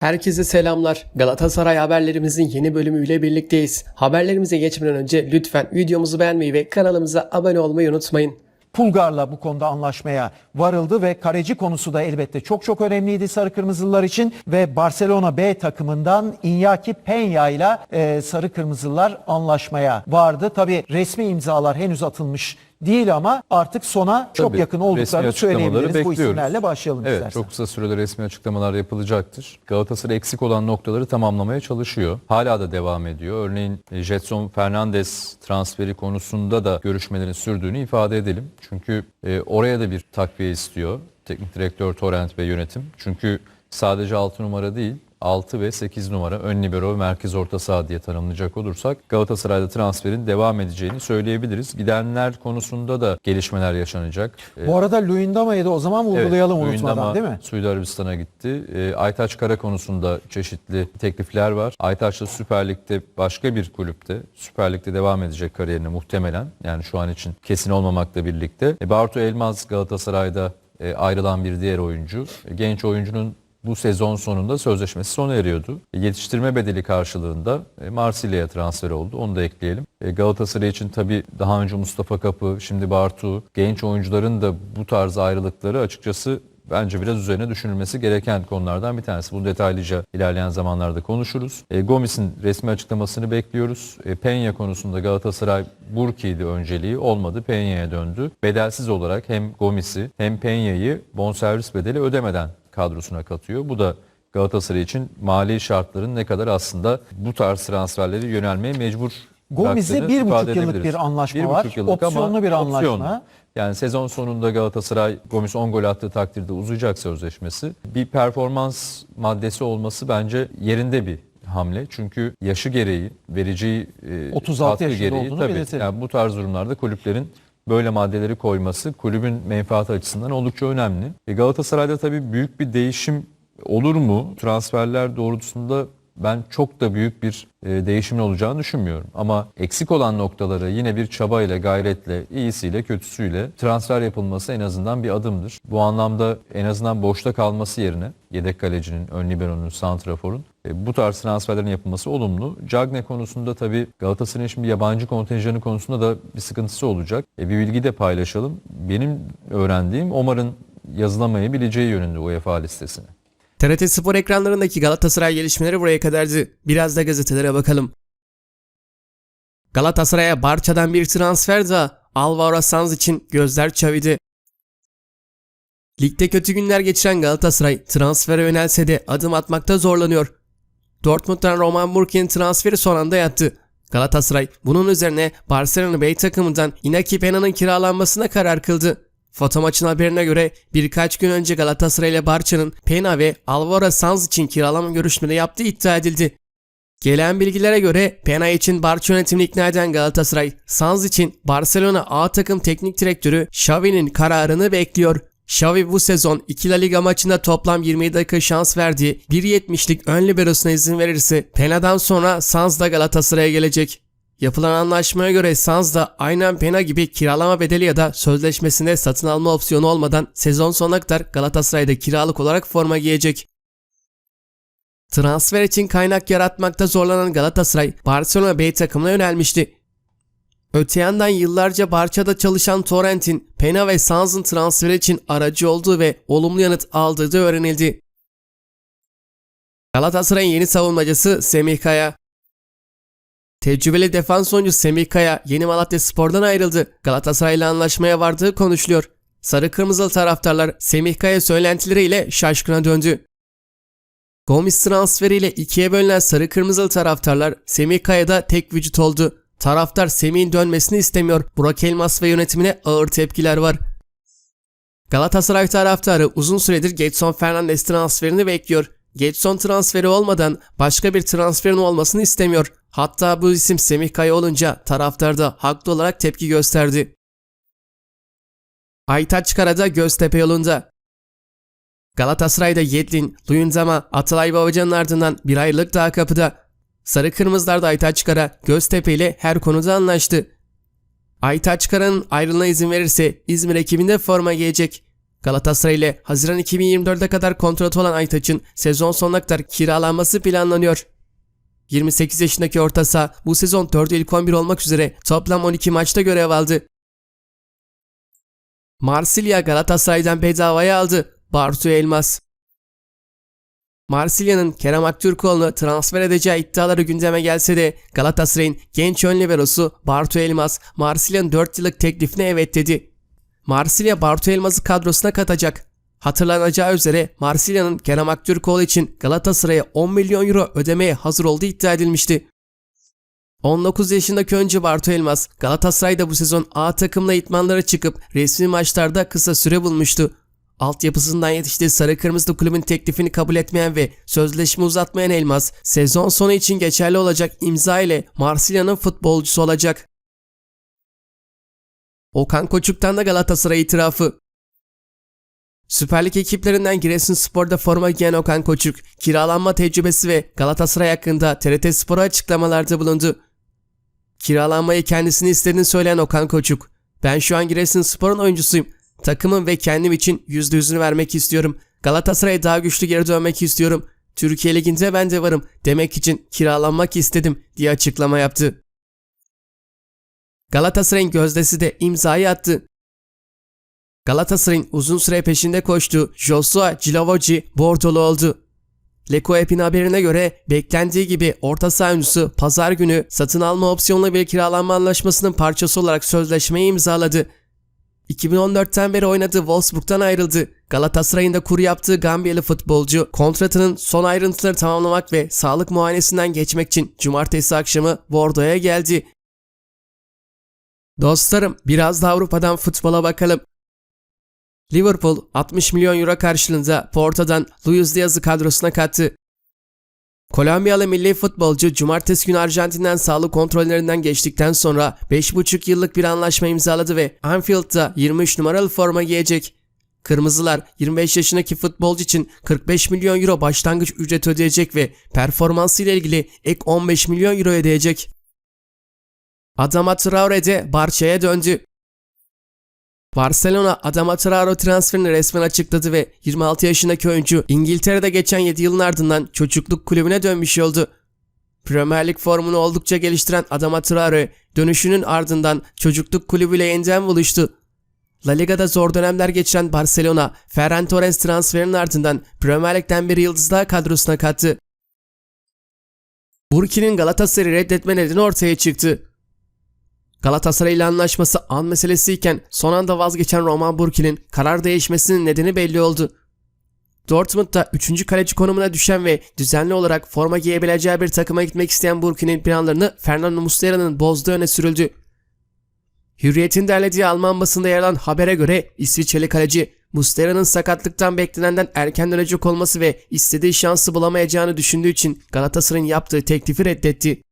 Herkese selamlar. Galatasaray haberlerimizin yeni bölümüyle birlikteyiz. Haberlerimize geçmeden önce lütfen videomuzu beğenmeyi ve kanalımıza abone olmayı unutmayın. Pulgar'la bu konuda anlaşmaya varıldı ve kaleci konusu da elbette çok çok önemliydi Sarı Kırmızılılar için ve Barcelona B takımından Iñaki Peña ile e, Sarı Kırmızılılar anlaşmaya vardı. Tabi resmi imzalar henüz atılmış değil ama artık sona çok Tabii, yakın olduklarını söyleyebiliriz. Bu isimlerle başlayalım Evet istersen. çok kısa sürede resmi açıklamalar yapılacaktır. Galatasaray eksik olan noktaları tamamlamaya çalışıyor. Hala da devam ediyor. Örneğin e, Jetson Fernandes transferi konusunda da görüşmelerin sürdüğünü ifade edelim. Çünkü e, oraya da bir takviye istiyor teknik direktör Torrent ve yönetim. Çünkü sadece 6 numara değil 6 ve 8 numara ön libero ve merkez orta saha diye tanımlayacak olursak Galatasaray'da transferin devam edeceğini söyleyebiliriz. Gidenler konusunda da gelişmeler yaşanacak. Bu arada Luyendama'yı da o zaman vurgulayalım Evet, unutmadan Luyendama değil mi? Suudi Arabistan'a gitti. E, Aytaç Kara konusunda çeşitli teklifler var. Aytaç da Süper Lig'de başka bir kulüpte Süper Lig'de devam edecek kariyerine muhtemelen. Yani şu an için kesin olmamakla birlikte. E, Bartu Elmaz Galatasaray'da e, ayrılan bir diğer oyuncu. E, genç oyuncunun bu sezon sonunda sözleşmesi sona eriyordu. E, Yetiştirme bedeli karşılığında e, Marsilya'ya transfer oldu. Onu da ekleyelim. E, Galatasaray için tabii daha önce Mustafa Kapı, şimdi Bartu, genç oyuncuların da bu tarz ayrılıkları açıkçası bence biraz üzerine düşünülmesi gereken konulardan bir tanesi. Bunu detaylıca ilerleyen zamanlarda konuşuruz. E, Gomis'in resmi açıklamasını bekliyoruz. E, Penya konusunda Galatasaray Burki'ydi önceliği olmadı. Penya'ya döndü. Bedelsiz olarak hem Gomis'i hem Penya'yı bonservis bedeli ödemeden kadrosuna katıyor. Bu da Galatasaray için mali şartların ne kadar aslında bu tarz transferleri yönelmeye mecbur bıraktığını bir buçuk yıllık bir anlaşma Bir var. yıllık Opsiyonlu bir opsiyonlu. anlaşma. Yani sezon sonunda Galatasaray Gomis 10 gol attığı takdirde uzayacak sözleşmesi. Bir performans maddesi olması bence yerinde bir hamle. Çünkü yaşı gereği, vereceği e, 36 katkı yaşında gereği olduğunu tabii belirtelim. yani bu tarz durumlarda kulüplerin böyle maddeleri koyması kulübün menfaati açısından oldukça önemli. E, Galatasaray'da tabii büyük bir değişim olur mu? Transferler doğrultusunda ben çok da büyük bir e, değişimin olacağını düşünmüyorum. Ama eksik olan noktaları yine bir çabayla, gayretle, iyisiyle, kötüsüyle transfer yapılması en azından bir adımdır. Bu anlamda en azından boşta kalması yerine yedek kalecinin, ön liberonun, santraforun e, bu tarz transferlerin yapılması olumlu. Cagne konusunda tabii Galatasaray'ın şimdi yabancı kontenjanı konusunda da bir sıkıntısı olacak. E, bir bilgi de paylaşalım. Benim öğrendiğim Omar'ın yazılamayabileceği yönünde UEFA listesine. TRT Spor ekranlarındaki Galatasaray gelişmeleri buraya kadardı. Biraz da gazetelere bakalım. Galatasaray'a Barça'dan bir transfer daha. Alvaro Sanz için gözler çavide. Ligde kötü günler geçiren Galatasaray transfere yönelse de adım atmakta zorlanıyor. Dortmund'dan Roman Burki'nin transferi son anda yattı. Galatasaray bunun üzerine Barcelona B takımından Inaki Pena'nın kiralanmasına karar kıldı. Foto haberine göre birkaç gün önce Galatasaray ile Barça'nın Pena ve Alvaro Sanz için kiralama görüşmeleri yaptığı iddia edildi. Gelen bilgilere göre Pena için Barça yönetimini ikna eden Galatasaray, Sanz için Barcelona A takım teknik direktörü Xavi'nin kararını bekliyor. Xavi bu sezon 2 La Liga maçında toplam 20 dakika şans verdiği 1.70'lik ön liberosuna izin verirse Pena'dan sonra Sanz da Galatasaray'a gelecek. Yapılan anlaşmaya göre Sanz da aynen Pena gibi kiralama bedeli ya da sözleşmesinde satın alma opsiyonu olmadan sezon sonuna kadar Galatasaray'da kiralık olarak forma giyecek. Transfer için kaynak yaratmakta zorlanan Galatasaray, Barcelona B takımına yönelmişti. Öte yandan yıllarca Barça'da çalışan Torrent'in Pena ve Sanz'ın transferi için aracı olduğu ve olumlu yanıt aldığı da öğrenildi. Galatasaray'ın yeni savunmacısı Semih Kaya. Tecrübeli defans oyuncusu Semih Kaya yeni Malatya Spor'dan ayrıldı. Galatasaray'la anlaşmaya vardığı konuşuluyor. Sarı kırmızılı taraftarlar Semih Kaya söylentileriyle şaşkına döndü. Gomis transferiyle ikiye bölünen sarı kırmızılı taraftarlar Semih Kaya'da tek vücut oldu. Taraftar Semih'in dönmesini istemiyor. Burak Elmas ve yönetimine ağır tepkiler var. Galatasaray taraftarı uzun süredir Getson Fernandes transferini bekliyor. Getson transferi olmadan başka bir transferin olmasını istemiyor. Hatta bu isim Semih Kaya olunca taraftar da haklı olarak tepki gösterdi. Aytaç Karada Göztepe yolunda. Galatasaray'da Yedlin, Luyendama, Atalay Babacan'ın ardından bir ayrılık daha kapıda. Sarı Kırmızılar da Aytaç Kara, Göztepe ile her konuda anlaştı. Aytaç Kara'nın ayrılığına izin verirse İzmir ekibinde forma giyecek. Galatasaray ile Haziran 2024'e kadar kontratı olan Aytaç'ın sezon sonuna kadar kiralanması planlanıyor. 28 yaşındaki orta saha bu sezon 4 ilk 11 olmak üzere toplam 12 maçta görev aldı. Marsilya Galatasaray'dan bedavaya aldı. Bartu Elmas. Marsilya'nın Kerem Aktürkoğlu'nu transfer edeceği iddiaları gündeme gelse de Galatasaray'ın genç ön liberosu Bartu Elmas Marsilya'nın 4 yıllık teklifine evet dedi. Marsilya Bartu Elmas'ı kadrosuna katacak. Hatırlanacağı üzere Marsilya'nın Kerem Aktürkoğlu için Galatasaray'a 10 milyon euro ödemeye hazır olduğu iddia edilmişti. 19 yaşındaki önce Bartu Elmas Galatasaray'da bu sezon A takımla itmanlara çıkıp resmi maçlarda kısa süre bulmuştu. Altyapısından yetiştiği Sarı Kırmızılı kulübün teklifini kabul etmeyen ve sözleşme uzatmayan Elmas, sezon sonu için geçerli olacak imza ile Marsilya'nın futbolcusu olacak. Okan Koçuk'tan da Galatasaray itirafı. Süper Lig ekiplerinden Giresunspor'da forma giyen Okan Koçuk, kiralanma tecrübesi ve Galatasaray hakkında TRT Spor'a açıklamalarda bulundu. Kiralanmayı kendisini istediğini söyleyen Okan Koçuk, ben şu an Giresunspor'un oyuncusuyum. Takımım ve kendim için yüzde yüzünü vermek istiyorum. Galatasaray'a daha güçlü geri dönmek istiyorum. Türkiye Ligi'nde ben de varım demek için kiralanmak istedim diye açıklama yaptı. Galatasaray'ın gözdesi de imzayı attı. Galatasaray'ın uzun süre peşinde koştuğu Joshua Cilavoci Bortolu oldu. Leko haberine göre beklendiği gibi orta saha oyuncusu pazar günü satın alma opsiyonlu bir kiralanma anlaşmasının parçası olarak sözleşmeyi imzaladı. 2014'ten beri oynadığı Wolfsburg'dan ayrıldı. Galatasaray'ın da kur yaptığı Gambiyalı futbolcu kontratının son ayrıntıları tamamlamak ve sağlık muayenesinden geçmek için cumartesi akşamı Bordeaux'a geldi. Dostlarım biraz da Avrupa'dan futbola bakalım. Liverpool 60 milyon euro karşılığında Porto'dan Luis Diaz'ı kadrosuna kattı. Kolombiyalı milli futbolcu cumartesi günü Arjantin'den sağlık kontrollerinden geçtikten sonra 5,5 yıllık bir anlaşma imzaladı ve Anfield'da 23 numaralı forma giyecek. Kırmızılar 25 yaşındaki futbolcu için 45 milyon euro başlangıç ücret ödeyecek ve performansı ile ilgili ek 15 milyon euro ödeyecek. Adama Traore de Barça'ya döndü. Barcelona Adama Traore transferini resmen açıkladı ve 26 yaşındaki oyuncu İngiltere'de geçen 7 yılın ardından çocukluk kulübüne dönmüş oldu. Premier Lig formunu oldukça geliştiren Adama Traore dönüşünün ardından çocukluk kulübüyle yeniden buluştu. La Liga'da zor dönemler geçiren Barcelona, Ferran Torres transferinin ardından Premier Lig'den bir yıldız daha kadrosuna kattı. Burki'nin Galatasaray'ı reddetme nedeni ortaya çıktı. Galatasaray ile anlaşması an meselesiyken son anda vazgeçen Roman Burki'nin karar değişmesinin nedeni belli oldu. Dortmund'da 3. kaleci konumuna düşen ve düzenli olarak forma giyebileceği bir takıma gitmek isteyen Burki'nin planlarını Fernando Muslera'nın bozduğu öne sürüldü. Hürriyet'in derlediği Alman basında yer alan habere göre İsviçreli kaleci Muslera'nın sakatlıktan beklenenden erken dönecek olması ve istediği şansı bulamayacağını düşündüğü için Galatasaray'ın yaptığı teklifi reddetti.